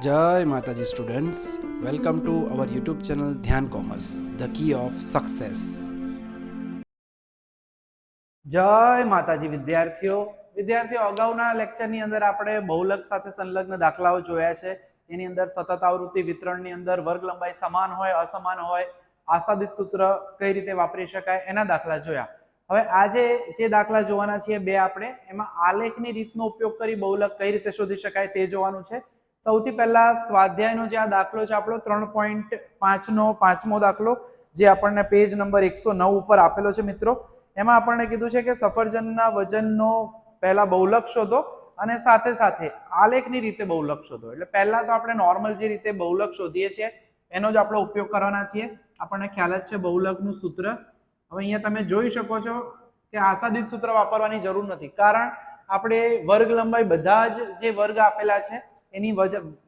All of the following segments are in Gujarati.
જય માતાજી students welcome to our YouTube channel Dhyan commerce the key of success જય માતાજી વિદ્યાર્થીઓ. વિદ્યાર્થીઓ, અગાઉના લેક્ચરની અંદર આપણે બહુલક સાથે સંલગ્ન દાખલાઓ જોયા છે. એની અંદર સતત આવૃત્તિ વિતરણની અંદર વર્ગ લંબાઈ સમાન હોય, અસમાન હોય આસાદિત સૂત્ર કઈ રીતે વાપરી શકાય એના દાખલા જોયા. હવે આજે જે દાખલા જોવાના છીએ બે આપણે, એમાં આલેખની રીતનો ઉપયોગ કરી બહુલક કઈ રીતે શોધી શકાય તે જોવાનું છે. સૌથી પહેલા સ્વાધ્યાયનો જે આ દાખલો છે, આપણો ત્રણ પોઈન્ટ પાંચનો પાંચમો દાખલો, જે આપણને પેજ નંબર એકસો નવ ઉપર આપેલો છે મિત્રો. એમાં આપણને કીધું છે કે સફરજનના વજનનો પહેલા બહુલક શોધો અને સાથે સાથે આલેખની રીતે બહુલક શોધો. એટલે પહેલા તો આપણે નોર્મલ જે રીતે બહુલક શોધીએ છીએ, એનો જ આપણે ઉપયોગ કરવાના છીએ. આપણને ખ્યાલ જ છે બહુલકનું સૂત્ર. હવે અહીંયા તમે જોઈ શકો છો કે આસાદિત સૂત્ર વાપરવાની જરૂર નથી. કારણ આપણે વર્ગ લંબાઈ બધા જ જે વર્ગ આપેલા છે એની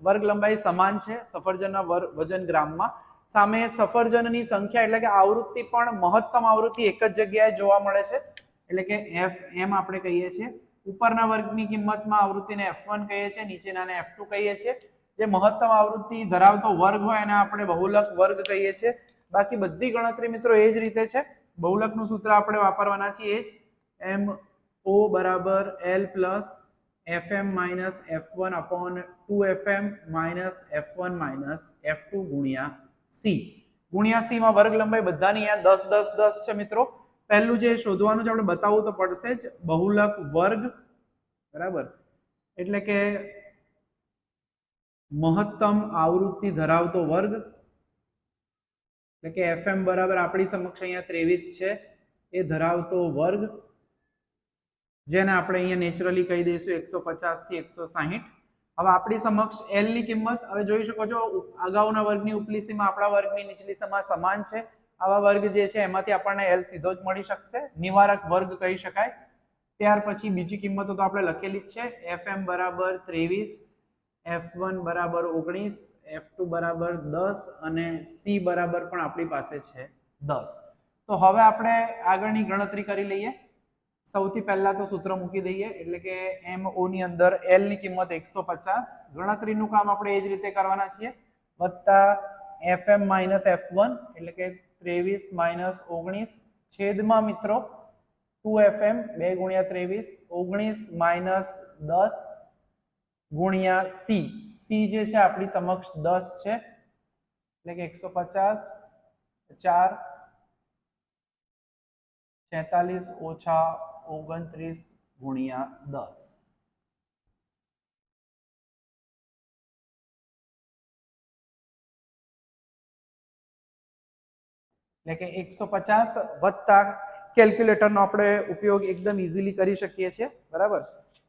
વર્ગ લંબાઈ સમાન છે, સફરજનના વજન ગ્રામમાં. સામે સફરજનની સંખ્યા એટલે કે આવૃત્તિ પણ મહત્તમ આવૃત્તિ એક જ જગ્યાએ જોવા મળે છે. એટલે કે એફ, એમ આપણે કહીએ છીએ. ઉપરના વર્ગની કિંમતમાં આવૃત્તિને એફ વન કહીએ છીએ, નીચેનાને એફ ટુ કહીએ છીએ. જે મહત્તમ આવૃત્તિ ધરાવતો વર્ગ હોય એને આપણે બહુલક વર્ગ કહીએ છીએ. બાકી બધી ગણતરી મિત્રો એ જ રીતે છે. બહુલકનું સૂત્ર આપણે વાપરવાના છીએ. એ જ એમ, ઓ બરાબર, L plus M minus F one upon two F M minus F one minus F two ગુણ્યા સી ગુણ્યા સી માં વર્ગ લંબાઈ બધાની અહીંયા દસ દસ દસ છે મિત્રો. પહેલું જે શોધવાનું છે, આપણે બતાવવું તો પડશે જ. બહુલક વર્ગ, બરાબર? એટલે કે મહત્તમ આવૃત્તિ ધરાવતો વર્ગ. એટલે કે એફએમ બરાબર આપણી સમક્ષ અહીંયા ત્રેવીસ છે. એ ધરાવતો વર્ગ. જેને આપણે અહીંયા નેચરલી કહી દઈશું એકસો પચાસથી એકસો સાહીઠ. હવે આપણી સમક્ષ એલની કિંમત, હવે જોઈ શકો છો અગાઉના વર્ગની ઉપલી સીમા આપણા વર્ગની નીચલી સીમા સમાન છે. આવા વર્ગ જે છે એમાંથી આપણને એલ સીધો જ મળી શકશે. નિવારક વર્ગ કહી શકાય. ત્યાર પછી બીજી કિંમતો તો આપણે લખેલી જ છે. એફ એમ બરાબર ત્રેવીસ એફ વન બરાબર ઓગણીસ એફ ટુ બરાબર દસ અને સી બરાબર પણ આપણી પાસે છે દસ. તો હવે આપણે આગળની ગણતરી કરી લઈએ. સૌથી પહેલા તો સૂત્ર મૂકી દઈએ. એટલે કે એમ ની અંદર એલની કિંમત એકસો પચાસ. ગણતરીનું કામ આપણે એ જ રીતે કરવાના છીએ. વત્તા F M minus F one એટલે કે ત્રેવીસ માઇનસ ઓગણીસ. છેદમાં મિત્રો ટુ એફ એમ બે ગુણ્યા ત્રેવીસ. ઓગણીસ માઇનસ દસ ગુણ્યા સી સી જે છે આપણી સમક્ષ દસ છે. એટલે કે એકસો પચાસ. ચાર. છેતાલીસ ઓછા ઓગણત્રીસ ગુણ્યા દસ. એટલે કે એકસો પચાસ વત્તા કેલ્ક્યુલેટરનો આપણે ઉપયોગ એકદમ ઇઝીલી કરી શકીએ છીએ, બરાબર?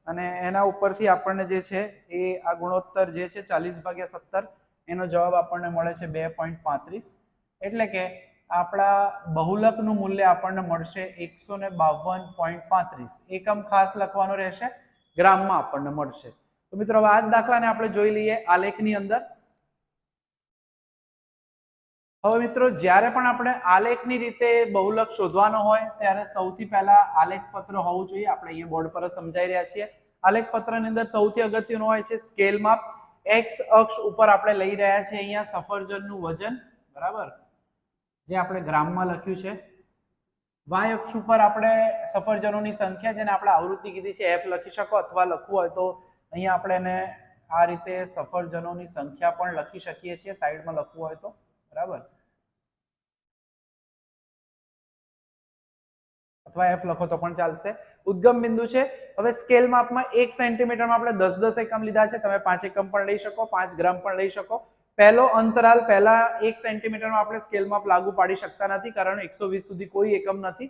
અને એના ઉપરથી આપણને જે છે એ આ ગુણોત્તર જે છે ચાલીસ ભાગ્યા સત્તર, એનો જવાબ આપણને મળે છે બે પોઈન્ટ પાંત્રીસ. એટલે કે આપણા બહુલકનું મૂલ્ય આપણને મળશે એકસો ને બાવન પોઈન્ટ પાંત્રીસ. એકમ ખાસ લખવાનો રહેશે, ગ્રામમાં આપણને મળશે. તો મિત્રો, હવે આ દાખલાને આપણે જોઈ લઈએ આલેખની અંદર. હવે મિત્રો, જ્યારે પણ આપણે આલેખની રીતે બહુલક શોધવાનો હોય, ત્યારે સૌથી પહેલા આલેખ પત્ર હોવું જોઈએ. આપણે અહીંયા બોર્ડ પર સમજાઈ રહ્યા છીએ. આલેખ પત્રની અંદર સૌથી અગત્યનું હોય છે સ્કેલ માપ. એક્સ અક્ષ ઉપર આપણે લઈ રહ્યા છીએ અહીંયા સફરજનનું વજન. બરાબર? જે આપણે ગ્રામમાં લખ્યું છે. વાય અક્ષ ઉપર આપણે સફરજનોની સંખ્યા જેને આપણે આવૃત્તિ કીધી છે એફ લખી શકો અથવા લખવું હોય તો અહીંયા આપણે એને આ રીતે સફરજનોની સંખ્યા પણ લખી શકીએ છીએ, સાઈડમાં લખવું હોય તો. બરાબર? અથવા એફ લખો તો પણ ચાલશે. ઉદ્ગમ બિંદુ છે. હવે સ્કેલ માપમાં એક સેન્ટીમીટરમાં આપણે દસ દસ એકમ લીધા છે. તમે પાંચ એકમ પણ લઈ શકો, પાંચ ગ્રામ પણ લઈ શકો. પહેલો અંતરાલ પહેલા એક સેન્ટીમીટરમાં આપણે સ્કેલ માપ લાગુ પાડી શકતા નથી, કારણ એકસો વીસ સુધી કોઈ એકમ નથી.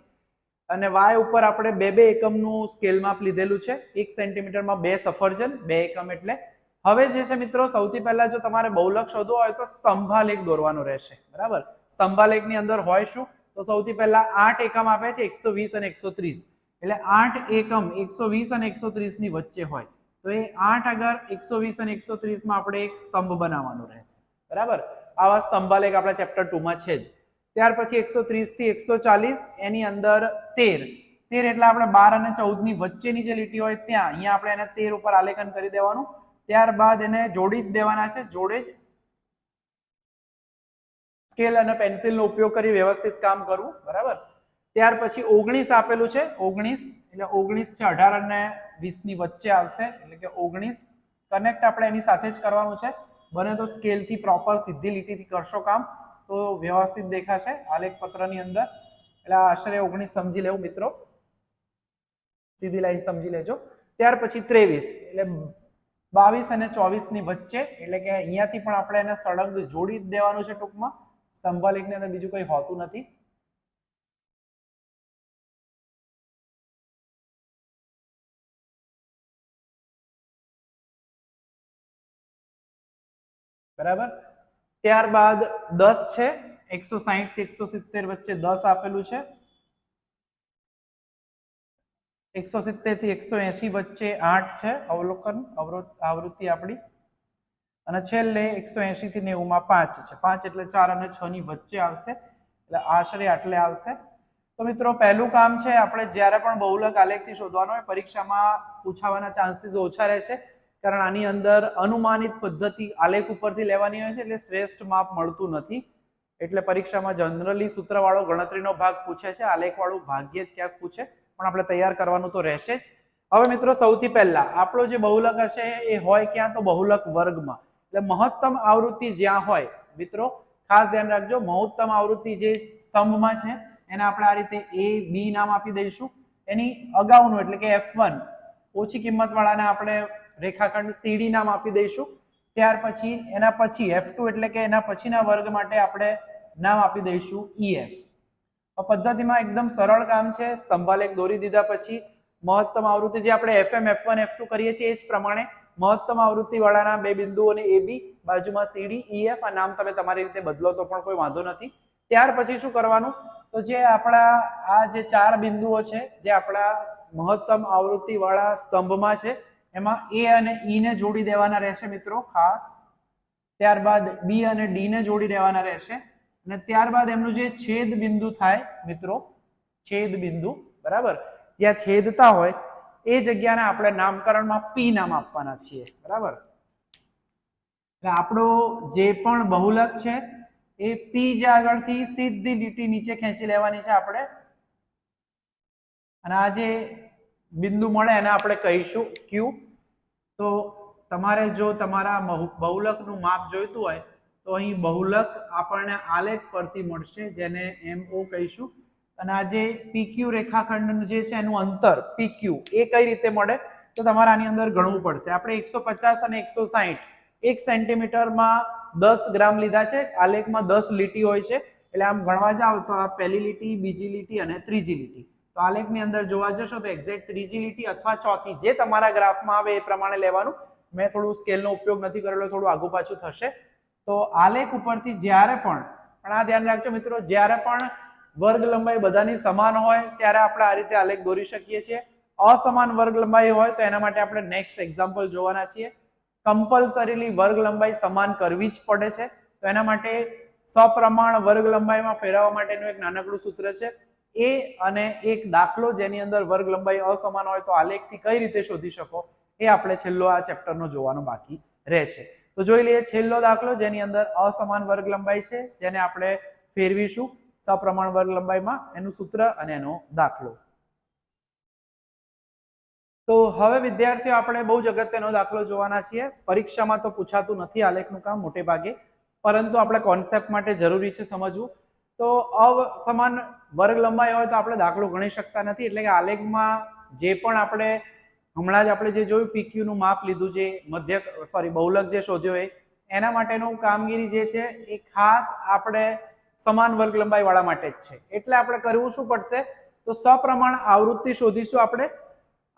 અને વાય ઉપર આપણે બે બે એકમનું સ્કેલ માપ લીધેલું છે. એક સેન્ટીમીટરમાં બે સફરજન, બે એકમ એટલે. હવે જે છે મિત્રો, સૌથી પહેલા જો તમારે બહુલક શોધવો હોય તો સ્તંભાલેખ દોરવાનો રહેશે. બરાબર? સ્તંભાલેખની અંદર હોય શું? તો સૌથી પહેલા આઠ એકમ આપે છે, એકસો વીસ અને એકસો ત્રીસ. એટલે આઠ એકમ એકસો વીસ અને એકસો ત્રીસની વચ્ચે હોય. તો એ આઠ અગર એકસો વીસ અને એકસો ત્રીસમાં આપણે એક સ્તંભ બનાવવાનો રહેશે. બરાબર? આવા સ્તંભાલેખ આપણા ચેપ્ટર ટુમાં છે જ. ત્યાર પછી એકસો ત્રીસથી એકસો ચાલીસ, એની અંદર તેર. તેર એટલે આપણે બાર અને ચૌદની વચ્ચેની જે લીટી હોય ત્યાં, અહીંયા આપણે એને તેર ઉપર આલેખન કરી દેવાનું. ત્યારબાદ એને જોડી જ દેવાના છે, જોડે જ સ્કેલ અને પેન્સિલનો ઉપયોગ કરી વ્યવસ્થિત કામ કરવું. બરાબર? ત્યાર પછી ઓગણીસ આપેલું છે. ઓગણીસ, એટલે ઓગણીસ છે, અઢાર અને વીસની વચ્ચે આવશે. એટલે કે ઓગણીસ કનેક્ટ આપણે એની સાથે જ કરવાનું છે. બને તો સ્કેલથી પ્રોપર સીધી લીટીથી કરશો કામ તો વ્યવસ્થિત દેખાશે આલેખ પત્રની અંદર. એટલે આશરે ઓગણીસ સમજી લેવું મિત્રો. સીધી લાઈન સમજી લેજો. ત્યાર પછી ત્રેવીસ, એટલે બાવીસ અને ચોવીસની વચ્ચે, એટલે કે અહીંયાથી પણ આપણે એને સળંગ જોડી દેવાનું છે ટૂંકમાં. સ્તંભાલેખની અંદર બીજું કંઈ હોતું નથી. બરાબર? ત્યારબાદ દસ છે, એકસો સાહીઠથી એકસો સિત્તેર વચ્ચે દસ આપેલું છે. એકસો સિત્તેરથી એકસો એસી વચ્ચે આઠ છે, અવલોકન આવૃત્તિ આપણી. અને છેલ્લે એકસો એસી થી નેવું માં પાંચ છે. પાંચ એટલે ચાર અને છ ની વચ્ચે આવશે, એટલે આશરે આટલે આવશે. તો મિત્રો, પહેલું કામ છે, આપણે જ્યારે પણ બહુલક આલેખથી શોધવાનો હોય, પરીક્ષામાં પૂછાવાના ચાન્સીસ ઓછા રહે છે. કારણ આની અંદર અનુમાનિત પદ્ધતિ આલેખ ઉપરથી લેવાની હોય છે, એટલે શ્રેષ્ઠ માપ મળતું નથી. એટલે પરીક્ષામાં જનરલી સૂત્રવાળો ગણતરીનો ભાગ પૂછે છે, આલેખવાળું ભાગ્યે જ ક્યાંક પૂછે, પણ આપણે તૈયાર કરવાનું તો રહેશે જ. હવે મિત્રો સૌથી પહેલા, આપણો જે બહુલક હશે એ હોય ક્યાં તો બહુલક વર્ગમાં. એટલે મહત્તમ આવૃત્તિ જ્યાં હોય, મિત્રો, ખાસ ધ્યાન રાખજો, મહત્તમ આવૃત્તિ જે સ્તંભમાં છે, એને આપણે આ રીતે એ બી નામ આપી દઈશું. એની અગાઉનું, એટલે કે એફ વન ઓછી કિંમત વાળાને આપણે રેખાખંડ સીડી નામ આપી દઈશું. ત્યાર પછી એના પછી એફ ટુ એટલે કે એના પછીના વર્ગ માટે આપણે નામ આપી દઈશું ઈએફ આ પદ્ધતિમાં એકદમ સરળ કામ છે. સ્તંભાલેખ દોરી દીધા પછી મહત્તમ આવૃત્તિ જે આપણે F M F one F two કરીએ છીએ એ જ પ્રમાણે મહત્તમ આવૃત્તિ વાળાના બે બિંદુઓને એ બી બાજુમાં સીડી ઈએફ આ નામ તમે તમારી રીતે બદલો તો પણ કોઈ વાંધો નથી. ત્યાર પછી શું કરવાનું? તો જે આપણા આ જે ચાર બિંદુઓ છે, જે આપણા મહત્તમ આવૃત્તિ વાળા સ્તંભમાં છે એમાં એ અને ઈ ને જોડી દેવાના રહેશે મિત્રો ખાસ. ત્યારબાદ બી અને ડી ને જોડી દેવાના રહેશે. અને ત્યારબાદ એમનું જે છેદ બિંદુ થાય મિત્રો, છેદ બિંદુ, બરાબર? જ્યાં છેદતા હોય, એ જગ્યાને આપણે નામકરણમાં પી નામ આપવાના છીએ, બરાબર? એટલે આપણો જે પણ બહુલક છે, એ પી જે આગળથી સીધી લીટી નીચે ખેંચી લેવાની છે આપણે. અને આ જે બિંદુ મળે એને આપણે કહીશું ક્યુ તો તમારે જો તમારા બહુલકનું માપ જોઈતું હોય, તો અહીં બહુલક આપણને આલેખ પરથી મળશે, જેને એમ ઓ કહીશું. અને આ જે પીક્યુ રેખાખંડનું જે છે, એનું અંતર પીક્યુ એ કઈ રીતે મળે? તો તમારે આની અંદર ગણવું પડશે. આપણે એકસો પચાસ અને એકસો સાહીઠ, એક સેન્ટીમીટરમાં દસ ગ્રામ લીધા છે, આલેખમાં દસ લીટી હોય છે. એટલે આમ ગણવા જાઓ તો આ પહેલી લીટી, બીજી લીટી અને ત્રીજી લીટી. તો આલેખની અંદર જોવા જશો તો એક્ઝેક્ટ ત્રીજી લીટી અથવા ચોથી જે તમારા ગ્રાફમાં આવે એ પ્રમાણે લેવાનું. મેં થોડું સ્કેલનો ઉપયોગ નથી કરેલો, થોડું આગુ પાછું થશે. તો આલેખ ઉપરથી જ્યારે પણ પણ આ ધ્યાન રાખજો મિત્રો, જ્યારે પણ વર્ગ લંબાઈ બધાની સમાન હોય, ત્યારે આપણે આ રીતે આલેખ દોરી શકીએ છીએ. અસમાન વર્ગ લંબાઈ હોય તો એના માટે આપણે નેક્સ્ટ એક્ઝામ્પલ જોવાના છીએ. કમ્પલસરીલી વર્ગ લંબાઈ સમાન કરવી જ પડે છે. તો એના માટે સપ્રમાણ વર્ગ લંબાઈમાં ફેરવવા માટેનું એક નાનકડું સૂત્ર છે. એ અને એક દાખલો જેની અંદર વર્ગ લંબાઈ અસમાન હોય તો આલેખથી કઈ રીતે શોધી શકો એ આપણે છેલ્લો આ ચેપ્ટરનો જોવાનો બાકી રહેશે. તો જોઈ લઈએ છેલ્લો દાખલો જેની અંદર અસમાન વર્ગ લંબાઈ છે, જેને આપણે ફેરવીશું સપ્રમાણ વર્ગ લંબાઈમાં, એનું સૂત્ર અને એનો દાખલો. તો હવે વિદ્યાર્થીઓ, આપણે બહુ જ અગત્યનો દાખલો જોવાના છીએ. પરીક્ષામાં તો પૂછાતું નથી આલેખનું કામ મોટે ભાગે, પરંતુ આપણે કોન્સેપ્ટ માટે જરૂરી છે સમજવું. તો અસમાન વર્ગ લંબાઈ હોય તો આપણે દાખલો ગણી શકતા નથી. એટલે કે આલેખમાં જે પણ આપણે હમણાં જ આપણે જે જોયું પીક્યુ નું માપ લીધું જે મધ્ય, સોરી, બહુલક જે શોધ્યો એ, એના માટેનું કામગીરી જે છે એ ખાસ આપણે સમાન વર્ગ લંબાઈ વાળા માટે જ છે. એટલે આપણે કરવું શું પડશે? તો સપ્રમાણ આવૃત્તિ શોધીશું આપણે.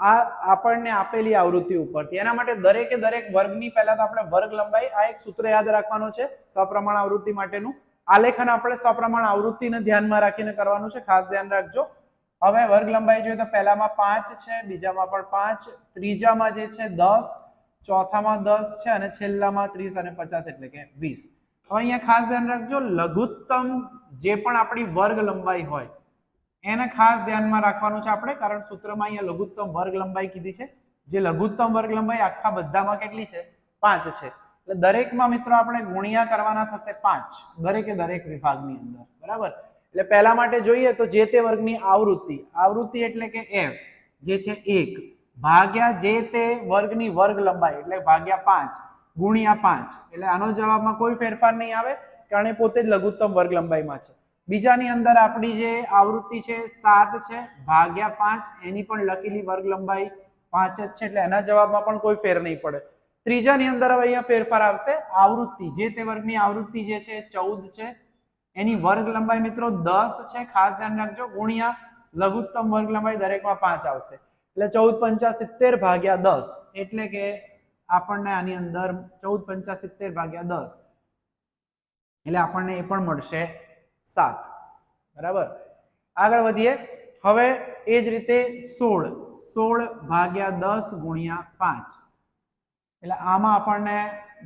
આ આપણને આપેલી આવૃત્તિ ઉપરથી. એના માટે દરેકે દરેક વર્ગની પહેલા તો આપણે વર્ગ લંબાઈ, આ એક સૂત્ર યાદ રાખવાનું છે, સપ્રમાણ આવૃત્તિ માટેનું. આલેખન આપણે સપ્રમાણ આવૃત્તિને ધ્યાનમાં રાખીને કરવાનું છે. ખાસ ધ્યાન રાખજો. હવે વર્ગ લંબાઈ જોઈએ તો પહેલામાં પાંચ છે, બીજામાં પણ પાંચ, ત્રીજામાં જે છે દસ, ચોથામાં દસ છે અને છેલ્લામાં ત્રીસ અને પચાસ એટલે કે વીસ. હવે અહીંયા ખાસ ધ્યાન રાખજો, લઘુત્તમ જે પણ આપણી વર્ગ લંબાઈ હોય, એને ખાસ ધ્યાનમાં રાખવાનું છે આપણે, કારણ સૂત્રમાં અહીંયા લઘુત્તમ વર્ગ લંબાઈ કીધી છે. જે લઘુત્તમ વર્ગ લંબાઈ આખા બધામાં કેટલી છે? પાંચ છે. એટલે દરેકમાં મિત્રો આપણે ગુણ્યા કરવાના થશે પાંચ, દરેકે દરેક વિભાગની અંદર, બરાબર? એટલે પહેલા માટે જોઈએ તો જે તે વર્ગની આવૃત્તિ આવૃત્તિ એટલે કે એફ જે છે એક, ભાગ્યા જે તે વર્ગની વર્ગ લંબાઈ એટલે ભાગ્યા પાંચ, ગુણ્યા પાંચ. એટલે આનો જવાબમાં કોઈ ફેરફાર નહીં આવે, કારણ પોતે જ લઘુત્તમ વર્ગ લંબાઈમાં છે. બીજાની અંદર આપણી જે આવૃત્તિ છે, સાત છે, ભાગ્યા પાંચ, એની પણ લખેલી વર્ગ લંબાઈ પાંચ જ છે, એટલે એના જવાબમાં પણ કોઈ ફેર નહીં પડે. ત્રીજાની અંદર હવે અહીંયા ફેરફાર આવશે. આવૃત્તિ, જે તે વર્ગની આવૃત્તિ જે છે, ચૌદ છે. એની વર્ગ લંબાઈ મિત્રો દસ છે. ખાસ ધ્યાન રાખજો, ગુણ્યા લઘુત્તમ વર્ગ લંબાઈ દરેકમાં પાંચ આવશે. એટલે ચૌદ પંચા સિત્તેર ભાગ્યા દસ, એટલે કે આપણને આની અંદર ચૌદ પંચા સિત્તેર ભાગ્યા દસ, એટલે આપણને એ પણ મળશે સાત. બરાબર? આગળ વધીએ. હવે એ જ રીતે સોળ સોળ ભાગ્યા દસ ગુણ્યા પાંચ. એટલે આમાં આપણને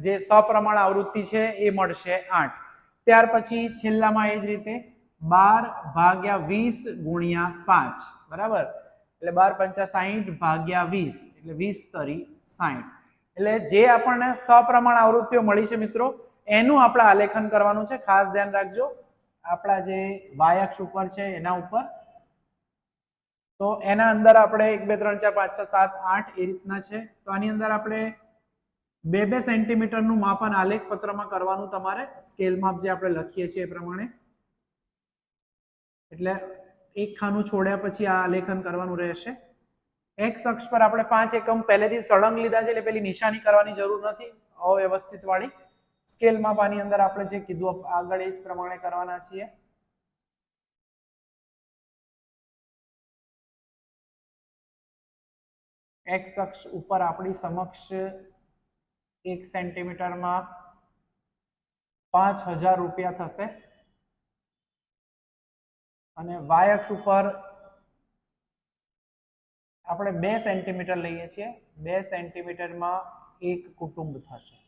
જે સપ્રમાણ આવૃત્તિ છે એ મળશે આઠ. ત્યાર પછી છેલ્લામાં એ જ રીતે બાર ભાગ્યા વીસ ગુણ્યા પાંચ. બરાબર? એટલે બાર પંચા સાહીઠ ભાગ્યા વીસ. એટલે વીસ તરી સાહીઠ એટલે જે આપણને સપ્રમાણ આવૃત્તિઓ મળી છે મિત્રો, એનું આપણે આલેખન કરવાનું છે. ખાસ ધ્યાન રાખજો. આપણા જે વાયક્ષ ઉપર છે એના ઉપર. તો એના અંદર આપણે એક, બે, ત્રણ, ચાર, પાંચ, છ, સાત, આઠ એ રીતના છે. તો આની અંદર આપણે બે બે સેન્ટીમીટરનું માપન આલેખ પત્રમાં કરવાનું તમારે સ્કેલ માપ જે આપણે લખીએ છીએ એ પ્રમાણે. એટલે એક ખાનું છોડ્યા પછી આ આલેખન કરવાનું રહેશે. એક્સ અક્ષ પર આપણે પાંચ એકમ પહેલેથી સળંગ લીધા છે એટલે પેલી નિશાની કરવાની જરૂર નથી. અવ્યવસ્થિત વાળી સ્કેલ માપ આની અંદર આપણે જે કીધું આગળ એ જ પ્રમાણે કરવાના છીએ. એક્સ અક્ષ ઉપર આપણી સમક્ષ એક સેન્ટીમીટરમાં પાંચ હજાર રૂપિયા થશે. અને વાય ઉપર આપણે બે સેન્ટીમીટર લઈએ છીએ. બે સેન્ટીમીટરમાં એક કુટુંબ થશે.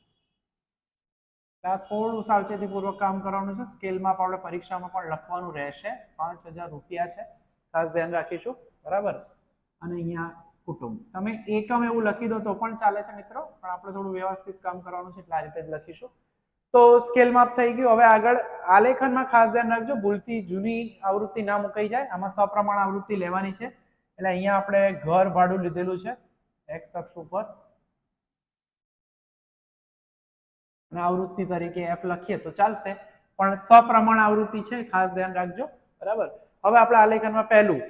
આ થોડું સાવચેતીપૂર્વક કામ કરવાનું છે. સ્કેલમાં આપણે પરીક્ષામાં પણ લખવાનું રહેશે. પાંચ હજાર રૂપિયા છે. ખાસ ધ્યાન રાખીશું. બરાબર? અને અહીંયા કુટુંબ. તમે એકમ એવું લખી દો તો પણ ચાલે છે મિત્રો, પણ આપણે થોડું વ્યવસ્થિત કામ કરવાનું છે એટલે આ રીતે જ લખીશું. તો સ્કેલ માપ થઈ ગયું. હવે આગળ આલેખનમાં ખાસ ધ્યાન રાખજો, ભૂલથી જૂની આવૃત્તિ ના મુકાઈ જાય. આમાં સપ્રમાણ આવૃત્તિ લેવાની છે. એટલે અહીંયા આપણે ઘર ભાડું લીધેલું છે એક્સ અક્ષ ઉપર. અને આવૃત્તિ તરીકે એફ લખીએ તો ચાલશે. પણ સપ્રમાણ આવૃત્તિ છે, ખાસ ધ્યાન રાખજો. બરાબર? હવે આપણે આલેખનમાં પહેલું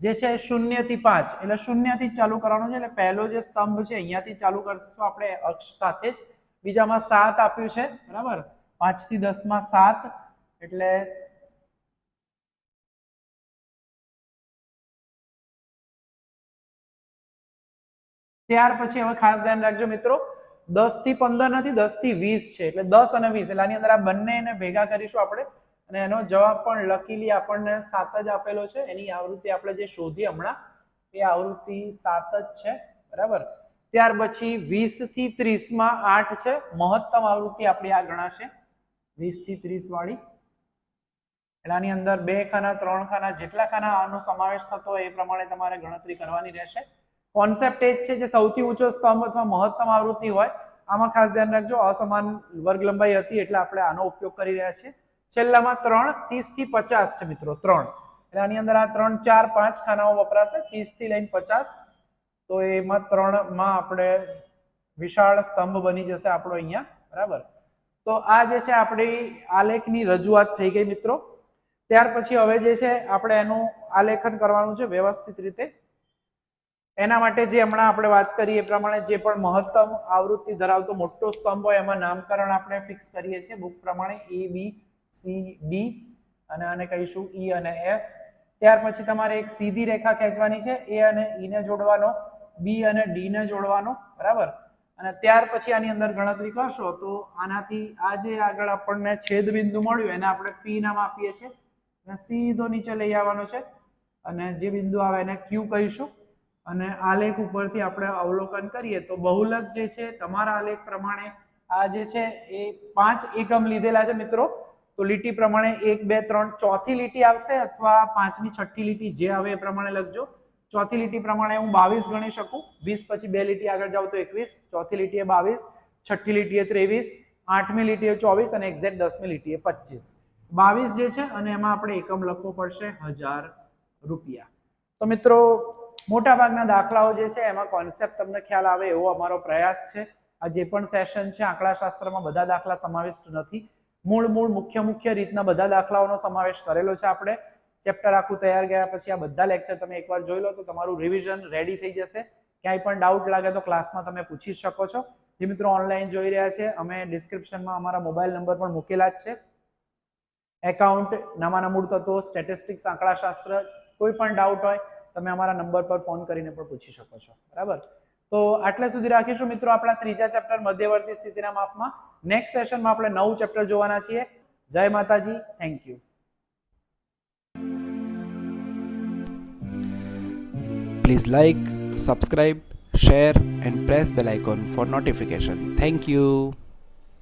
જે છે શૂન્યથી પાંચ. એટલે શૂન્યથી જ ચાલુ કરવાનું છે. એટલે પહેલો જે સ્તંભ છે, અહીંયાથી ચાલુ કરશું આપણે અક્ષ સાથે જ. બીજામાં સાત આપ્યું છે, બરાબર? પાંચથી દસમાં સાત. એટલે ત્યાર પછી હવે ખાસ ધ્યાન રાખજો મિત્રો દસથી પંદર નથી દસથી વીસ છે. એટલે દસ અને વીસ. એટલે આની અંદર આ બંનેને ભેગા કરીશું આપણે. અને એનો જવાબ પણ લકીલી આપણને સાત જ આપેલો છે. એની આવૃત્તિ આપણે જે શોધી હમણાં, એ આવૃત્તિ સાત જ છે. બરાબર? ત્યાર પછી વીસથી ત્રીસમાં આઠ છે. મહત્તમ આવૃત્તિ આપણી આ ગણાશે. વીસથી ત્રીસ વાળી. એટલે અંદર બે ખાના, ત્રણ ખાના, જેટલા ખાના આનો સમાવેશ થતો એ પ્રમાણે તમારે ગણતરી કરવાની રહેશે. કોન્સેપ્ટ એ જ છે જે સૌથી ઊંચો સ્તંભ અથવા મહત્તમ આવૃત્તિ હોય, આમાં ખાસ ધ્યાન રાખજો. અસમાન વર્ગ લંબાઈ હતી એટલે આપણે આનો ઉપયોગ કરી રહ્યા છીએ. છેલ્લામાં ત્રણ ત્રીસથી પચાસ છે મિત્રો, ત્રણ. એટલે આની અંદર આ ત્રણ, ચાર, પાંચ ખાનાઓ વપરાશે ત્રીસથી લઈને પચાસ. તો એમાં ત્રણમાં આપણે વિશાળ સ્તંભ બની જશે આપણો અહીંયા, બરાબર? તો આ જે છે આપણી આલેખની રજૂઆત થઈ ગઈ મિત્રો. ત્યાર પછી હવે જે છે આપણે એનું આલેખન કરવાનું છે વ્યવસ્થિત રીતે. એના માટે જે હમણાં આપણે વાત કરી એ પ્રમાણે જે પણ મહત્તમ આવૃત્તિ ધરાવતો મોટો સ્તંભ હોય એમાં નામકરણ આપણે ફિક્સ કરીએ છીએ. બુક પ્રમાણે એ બી સી, ડી અને આને કહીશું ઈ અને એફ. ત્યાર પછી તમારે એક સીધી રેખા ખેંચવાની છે, એ અને ઈ ને જોડવાનો, બી અને ડી ને જોડવાનો, બરાબર? અને ત્યાર પછી આની અંદર ગણતરી કરશો તો આનાથી આ જે આગળ આપણને છેદ બિંદુ મળ્યું, એને આપણે પી નામ આપીએ છીએ. અને સીધો નીચે લઈ આવવાનો છે. અને જે બિંદુ આવે એને ક્યુ કહીશું. અને આલેખ ઉપરથી આપણે અવલોકન કરીએ તો બહુલક જે છે, તમારા આલેખ પ્રમાણે આ જે છે, એ પાંચ એકમ લીધેલા છે મિત્રો. તો લીટી પ્રમાણે એક, બે, ત્રણ, ચોથી લીટી આવશે અથવા પાંચમી છઠ્ઠી લીટી જે આવે એ પ્રમાણે લખજો. ચોથી લીટી પ્રમાણે હું બાવીસ ગણી શકું. વીસ પછી બે લીટી આગળ જાઉં તો એકવીસ. ચોથી લીટીએ બાવીસ. છઠ્ઠી લીટીએ ત્રેવીસ. આઠમી લીટીએ ચોવીસ અને એક્ઝેક્ટ દસમી લીટીએ પચીસ બાવીસ જે છે અને એમાં આપણે એકમ લખવો પડશે હજાર રૂપિયા. તો મિત્રો, મોટાભાગના દાખલાઓ જે છે એમાં કોન્સેપ્ટ તમને ખ્યાલ આવે એવો અમારો પ્રયાસ છે. આ જે પણ સેશન છે, આંકડાશાસ્ત્રમાં બધા દાખલા સમાવિષ્ટ નથી. મૂળ મૂળ મુખ્ય મુખ્ય રીતના બધા દાખલાઓનો સમાવેશ કરેલો છે આપણે. ચેપ્ટર આખું તૈયાર ગયા પછી આ બધા લેક્ચર તમે એકવાર જોઈ લો તો તમારું રિવિઝન રેડી થઈ જશે. ક્યાંય પણ ડાઉટ લાગે તો ક્લાસમાં તમે પૂછી શકો છો. જે મિત્રો ઓનલાઈન જોઈ રહ્યા છે, અમે ડિસ્ક્રિપ્શનમાં અમારા મોબાઈલ નંબર પણ મૂકેલા જ છે. એકાઉન્ટ નામાના મૂળ તત્વો સ્ટેટિસ્ટિક્સ આંકડાશાસ્ત્ર, કોઈ પણ ડાઉટ હોય, તમે અમારા નંબર પર ફોન કરીને પણ પૂછી શકો છો. બરાબર? તો આટલે સુધી રાખીશું મિત્રો આપણા ત્રીજા ચેપ્ટર મધ્યવર્તી સ્થિતિના માપમાં. નેક્સ્ટ સેશનમાં આપણે નવું ચેપ્ટર જોવાના છીએ જય માતાજી thank you Please like, subscribe, share and press bell icon for notification. Thank you.